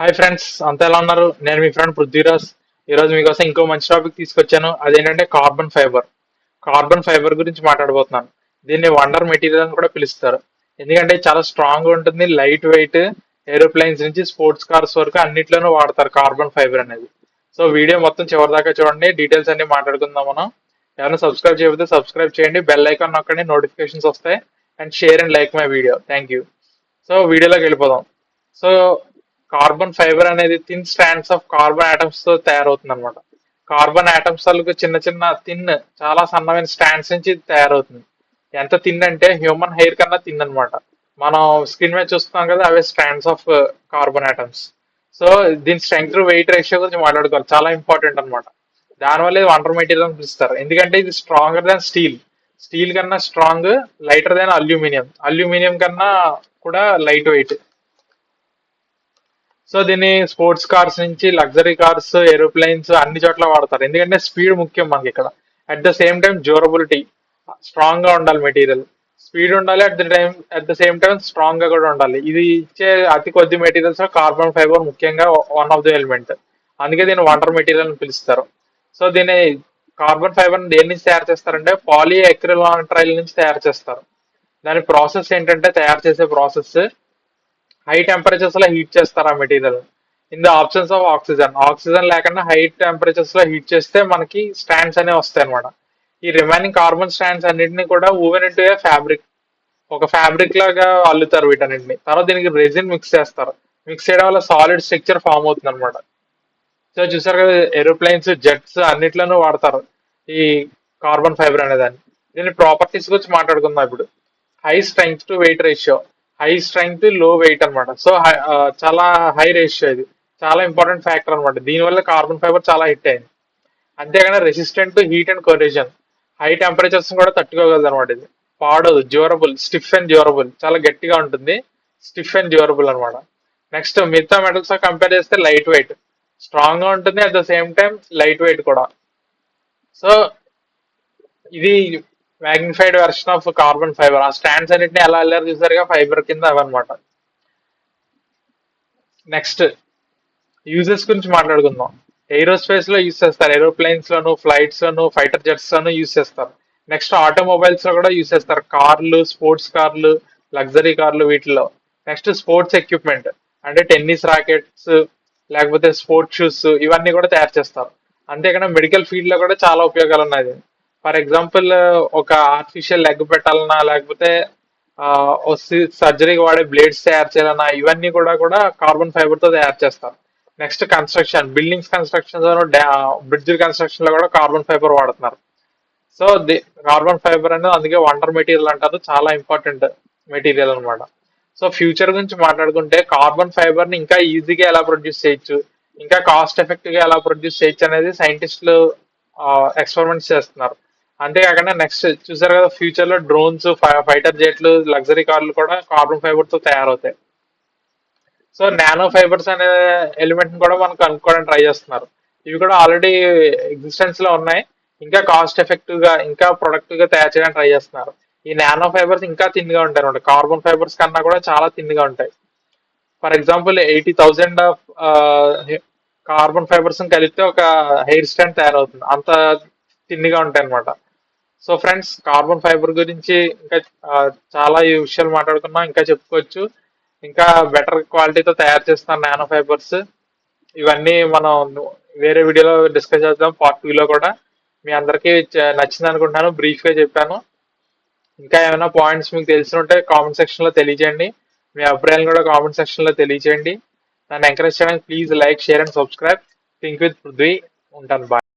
Hi friends అంతా ఎలా ఉన్నారు? నేను మీ ఫ్రెండ్ పృథ్వీరాజ్. ఈరోజు మీకోసం ఇంకో మంచి టాపిక్ తీసుకొచ్చాను. అదేంటంటే కార్బన్ ఫైబర్ కార్బన్ ఫైబర్ గురించి మాట్లాడబోతున్నాను. దీన్ని వండర్ మెటీరియల్ అని కూడా పిలుస్తారు. ఎందుకంటే చాలా స్ట్రాంగ్ ఉంటుంది లైట్ వెయిట్ ఏరోప్లేన్స్ నుంచి స్పోర్ట్స్ కార్స్ వరకు అన్నిట్లోనూ వాడతారు కార్బన్ ఫైబర్ అనేది. సో వీడియో మొత్తం చివరి దాకా చూడండి. డీటెయిల్స్ అన్ని మాట్లాడుకుందాం మనం. ఎవరైనా సబ్స్క్రైబ్ చేయకపోతే సబ్స్క్రైబ్ చేయండి. బెల్ ఐకాన్ నొక్కండి. నోటిఫికేషన్స్ వస్తాయి. And share and like my video thank you so వీడియోలోకి వెళ్ళిపోదాం. సో కార్బన్ ఫైబర్ అనేది థిన్ స్ట్రాండ్స్ ఆఫ్ కార్బన్ ఆటమ్స్తో తయారవుతుంది అనమాట కార్బన్ ఆటమ్స్ తాలూకు చిన్న చిన్న థిన్ చాలా సన్నమైన స్ట్రాండ్స్ నుంచి ఇది తయారవుతుంది. ఎంత థిన్ అంటే హ్యూమన్ హెయిర్ కన్నా థిన్ అనమాట మనం స్క్రీన్ మీద చూస్తున్నాం కదా అవే strands of carbon atoms so దీని స్ట్రెంగ్త్ వెయిట్ రేషియో గురించి మాట్లాడుకోవాలి. చాలా ఇంపార్టెంట్ అనమాట దానివల్ల ఇది వండర్ మెటీరియల్ అని పిలుస్తారు. ఎందుకంటే ఇది స్ట్రాంగర్ దాన్ స్టీల్. స్టీల్ కన్నా strong lighter than aluminium. Aluminium కన్నా కూడా లైట్ వెయిట్. సో దీన్ని స్పోర్ట్స్ కార్స్ నుంచి లగ్జరీ కార్స్ ఏరోప్లేన్స్ అన్ని చోట్ల వాడతారు. ఎందుకంటే స్పీడ్ ముఖ్యం మనకి ఇక్కడ. At the same time durability స్ట్రాంగ్గా ఉండాలి మెటీరియల్. స్పీడ్ ఉండాలి at the time at the same time స్ట్రాంగ్గా కూడా ఉండాలి. ఇది ఇచ్చే అతి కొద్ది మెటీరియల్స్ కార్బన్ ఫైబర్ ముఖ్యంగా వన్ ఆఫ్ ది ఎలిమెంట్ అందుకే దీన్ని వాటర్ మెటీరియల్ అని పిలుస్తారు. సో దీన్ని కార్బన్ ఫైబర్ దేని నుంచి తయారు చేస్తారంటే పాలీ ఎక్రిలాంట్రైల్ నుంచి తయారు చేస్తారు. దాని ప్రాసెస్ ఏంటంటే తయారు చేసే ప్రాసెస్ హై టెంపరేచర్స్లో హీట్ చేస్తారు ఆ material in the options of oxygen oxygen లేకుండా హై టెంపరేచర్స్లో హీట్ చేస్తే మనకి స్టాండ్స్ అనేవి వస్తాయి అనమాట ఈ రిమైనింగ్ కార్బన్ స్టాండ్స్ అన్నింటినీ కూడా ఊవెన్ ఇంటూ ఏ ఫ్యాబ్రిక్ ఒక ఫ్యాబ్రిక్ లాగా అల్లుతారు వీటన్నింటిని. తర్వాత దీనికి రెజిన్ మిక్స్ చేస్తారు. మిక్స్ చేయడం వల్ల సాలిడ్ స్ట్రక్చర్ ఫామ్ అవుతుంది అనమాట సో చూసారు కదా ఏరోప్లేన్స్ జెట్స్ అన్నిట్లోనూ వాడతారు ఈ కార్బన్ ఫైబర్ అనే దాన్ని. దీని ప్రాపర్టీస్ గురించి మాట్లాడుకుందాం ఇప్పుడు. High strength to weight ratio high స్ట్రెంగ్త్లో weight అనమాట సో చాలా హై రేషియో ఇది. చాలా ఇంపార్టెంట్ ఫ్యాక్టర్ అనమాట దీనివల్ల కార్బన్ ఫైబర్ చాలా హిట్ అయింది. అంతేగాని resistant to heat and corrosion high temperatures కూడా తట్టుకోగలదు అనమాట ఇది. పాడదు డ్యూరబుల్ స్టిఫ్ అండ్ డ్యూరబుల్ చాలా గట్టిగా ఉంటుంది. స్టిఫ్ అండ్ డ్యూరబుల్ అనమాట నెక్స్ట్ మిగతా మెటల్స్ కంపేర్ చేస్తే లైట్ వెయిట్ స్ట్రాంగ్గా ఉంటుంది at the same time light weight కూడా. సో ఇది magnified version of carbon fibre ఆ స్టాండ్స్ అన్నిటిని ఎలా వెళ్ళారు చూసారుగా ఫైబర్ కింద అవన్నమాట నెక్స్ట్ యూజెస్ గురించి మాట్లాడుకుందాం. ఏరోస్పేస్లో యూజ్ చేస్తారు. ఏరోప్లేన్స్ లోను ఫ్లైట్స్ లోను ఫైటర్ జెట్స్ లోను యూజ్ చేస్తారు. నెక్స్ట్ ఆటోమొబైల్స్లో కూడా యూజ్ చేస్తారు. కార్లు స్పోర్ట్స్ కార్లు లగ్జరీ కార్లు వీటిలో నెక్స్ట్ స్పోర్ట్స్ ఎక్విప్మెంట్ అంటే టెన్నిస్ రాకెట్స్ లేకపోతే స్పోర్ట్స్ షూస్ ఇవన్నీ కూడా తయారు చేస్తారు. అంతేకాకుండా మెడికల్ ఫీల్డ్లో కూడా చాలా ఉపయోగాలు ఉన్నాయి ఫర్ ఎగ్జాంపుల్ ఒక ఆర్టిఫిషియల్ లెగ్ పెట్టాలన్నా లేకపోతే సర్జరీకి వాడే బ్లేడ్స్ తయారు చేయాలన్నా ఇవన్నీ కూడా కూడా కార్బన్ ఫైబర్తో తయారు చేస్తారు. Next construction buildings construction bridge కన్స్ట్రక్షన్లో కూడా కార్బన్ ఫైబర్ వాడుతున్నారు. సో ది కార్బన్ ఫైబర్ అనేది అందుకే వండర్ మెటీరియల్ అంటారు. చాలా ఇంపార్టెంట్ మెటీరియల్ అనమాట సో ఫ్యూచర్ గురించి మాట్లాడుకుంటే కార్బన్ ఫైబర్ని ఇంకా ఈజీగా ఎలా ప్రొడ్యూస్ చేయొచ్చు? ఇంకా కాస్ట్ ఎఫెక్టివ్గా ఎలా ప్రొడ్యూస్ చేయొచ్చు అనేది సైంటిస్టులు ఎక్స్పెరిమెంట్స్ చేస్తున్నారు. అంతేకాకుండా నెక్స్ట్ చూసారు కదా ఫ్యూచర్లో డ్రోన్స్ ఫైటర్ జెట్లు లగ్జరీ కార్లు కూడా కార్బన్ ఫైబర్తో తయారవుతాయి. సో నానో ఫైబర్స్ అనే ఎలిమెంట్ కూడా మనం కనుక్కోవడానికి ట్రై చేస్తున్నారు. ఇవి కూడా ఆల్రెడీ ఎగ్జిస్టెన్స్లో ఉన్నాయి. ఇంకా కాస్ట్ ఎఫెక్టివ్గా ఇంకా ప్రొడక్టివ్గా తయారు చేయడానికి ట్రై చేస్తున్నారు. ఈ నానో ఫైబర్స్ ఇంకా థిన్ ఉంటాయి అనమాట కార్బన్ ఫైబర్స్ కన్నా కూడా చాలా థిన్ ఉంటాయి. For example eighty thousand of carbon fibres కలిపితే ఒక హెయిర్ స్టాండ్ తయారవుతుంది. అంత థిన్ ఉంటాయి అనమాట సో ఫ్రెండ్స్ కార్బన్ ఫైబర్ గురించి ఇంకా చాలా ఈ విషయాలు మాట్లాడుకున్నాం ఇంకా చెప్పుకోవచ్చు. ఇంకా బెటర్ క్వాలిటీతో తయారు చేస్తాను నానో ఫైబర్స్. ఇవన్నీ మనం వేరే వీడియోలో డిస్కస్ చేద్దాం పార్ట్ టూలో కూడా. మీ అందరికీ నచ్చింది అనుకుంటున్నాను. బ్రీఫ్గా చెప్పాను. ఇంకా ఏమైనా పాయింట్స్ మీకు తెలిసినట్టే కామెంట్ సెక్షన్లో తెలియజేయండి. మీ అభిప్రాయాలు కూడా కామెంట్ సెక్షన్లో తెలియజేయండి. నన్ను ఎంకరేజ్ చేయడానికి please like share and subscribe think with Prithvi ఉంటాను. బాయ్